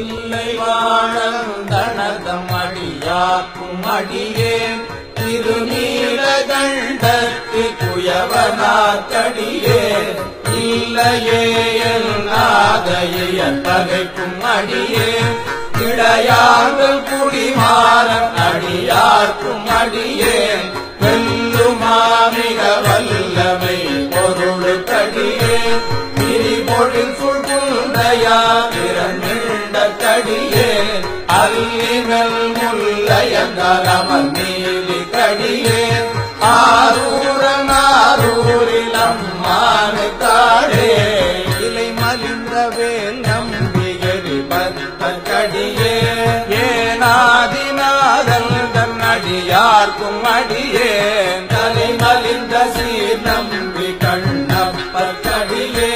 இல்லை வாழந்தனதம் அடியாக்கும் அடியேன் திருநீல கண்டத்து குயவனாக்கடியே இல்லையே நாதைய பகைக்கும் அடியே. இடையாங்கள் குடிமாறன் அடியார்க்கும் வெல்லுமா மிக வல்லமை அல்லிகள் முல்லையங்கரமர் நீலி கடியே. ஆரூரன் ஆரூரில் அம்மானு காடே. இலை மலிந்த வேல் நம்பியரி பத்த கடியே. ஏனாதிநாதல் தன் அடியார்க்கும் அடியே. தலை மலிந்த சீர் நம்பி கண்ணப்படியே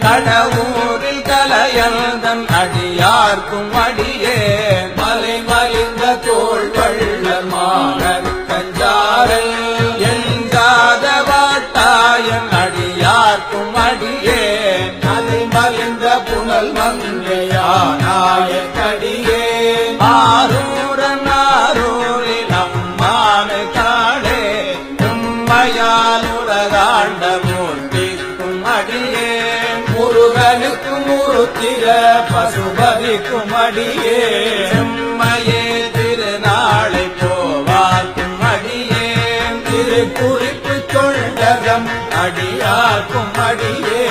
கடவுரில் கலையந்தன் அடியார்க்கும் அடியே. அடியே செம்மையே திருநாளை போவார்க்கும் அடியே. திருக்குறிப்பு தொண்டகம் அடியார்க்கும் அடியே.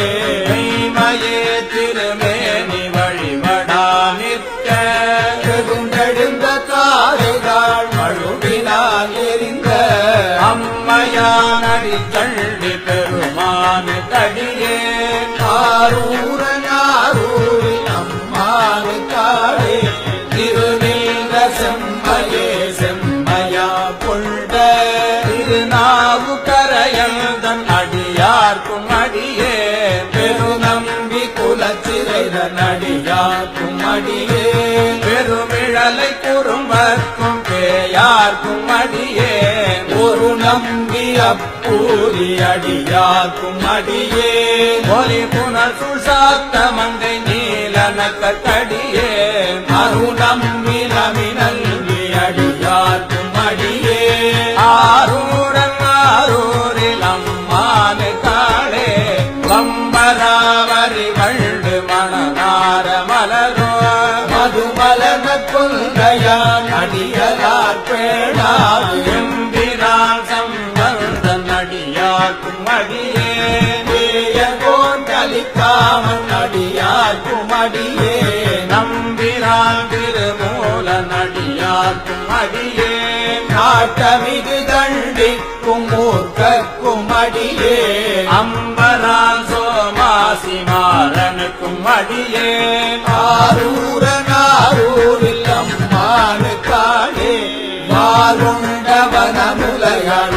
குலச்சிறைதன் அடியே. பெருமிழலை குறும்பர்க்கும் பேயார்க்கும் அடியே. ஒரு நம்பி அப்பூரி அடியார்க்கும் அடியே. ஒலி புனல் சுசாத்த மங்கை அடியார்க்கும் அடியே கோன் கலிக்காமன் அடியார்க்கும் அடியே நம்பிரான் திருமூல நடியார்க்கும் அடியே நாட்டமிகு தண்டிக்கும் மூர்க்கும் அடியே அம்பரான் சோமாசி மாறனுக்கும் அடியே ஆரூர நாரூரில் அம்மானு காடே வாருண்டவனமுலையாளுமை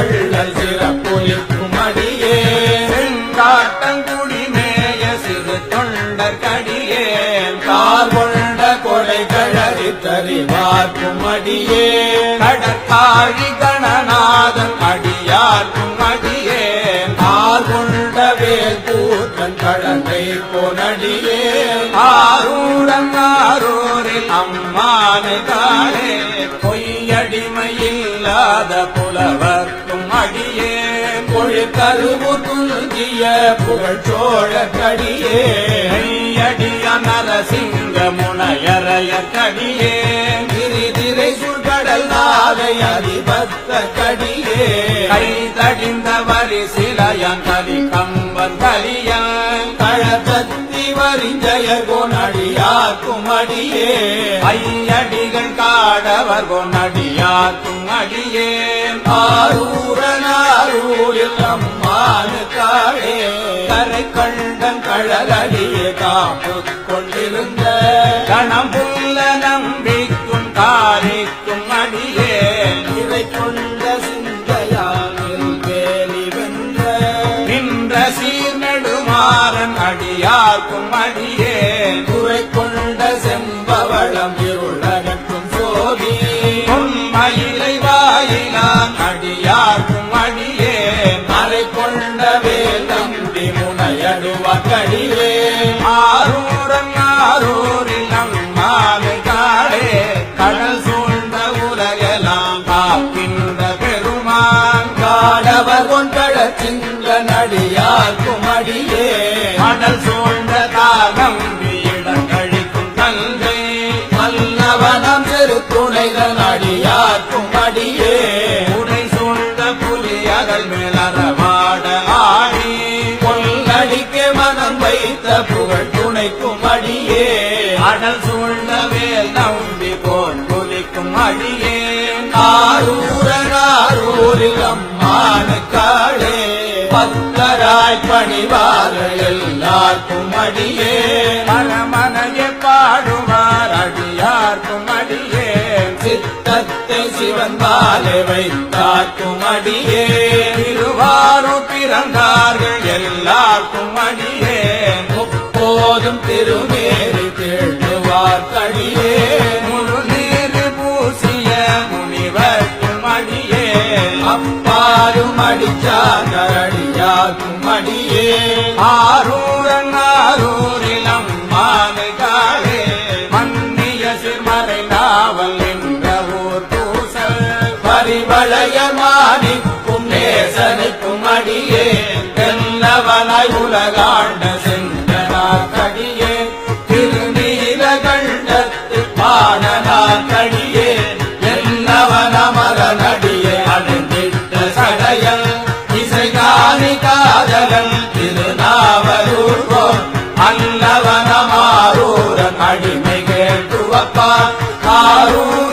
வள்ளல் சிறப்புலிக்கும் அடியே. செங்காட்டங்குடி மேய சிறு தொண்டர் கடியே. கார் கொண்ட கொலை கழறி தறிவார்க்கும் அடியே. கடற்காழி கணநாதன் அடியார்க்கும் அடியே. ஆர் கொண்ட வேல் கூத்தன் கழந்தை போனடியே ஆரூடன் ஆரூரில் அம்மானு கருவு துல்கிய புகழ் சோழ கடியே. அடிய நரசிங்க முனையறைய கடியே கிரிதிரை சுழ்கடல் நாகை அதிபத்த கடியே. கை தடிந்த வரி சிலையன் கலி கம்பன் கலியன் கழகத்தி வரிஞ்சய கொனடியாக்கும் அடியே. ஐயடிகள் காடவர் கொனடியாக்கும் அடியே. ஆரூரனாரூரில் அம்மானு கழலடியே கொண்டிருந்த கணமுள்ள நம்பிக்கும் காரிக்கும் அடியே. இதை கொண்டு புகழ் துணைக்கும் அடியே. அடல் சூழ்ந்த நம்பி போல் புலிக்கும் அடியே. ஆரூரூரில் அம்மான காடே பக்தராய் பணிவார எல்லாருக்கும் அடியே. மனமனைய பாடுவார் அடியார்க்கும் அடியே. சித்தத்தை சிவன் பாலை வைத்தார்க்கும் அடியே. திருமேறி தேடுவார் கடியே. முழு நீர் பூசிய முனிவர்க்கும் அடியே அப்பாரும் அடிச்சாங்கடியாக்கும் அடியே ஆரூரன் ஆரூரில் அம்மானுகாலே மன்னிய சிறுமறை நாவல் என்ற ஊர் பூசல். பரிவளைய மாணிக்கும் நேசனுக்கும் அடியே. தெல்லவனாய் உலகா காதலன் திருநாவலூர் போல் அல்லவன மாறூரன் அடிமை கேட்டுவப்பார் ஆரூர்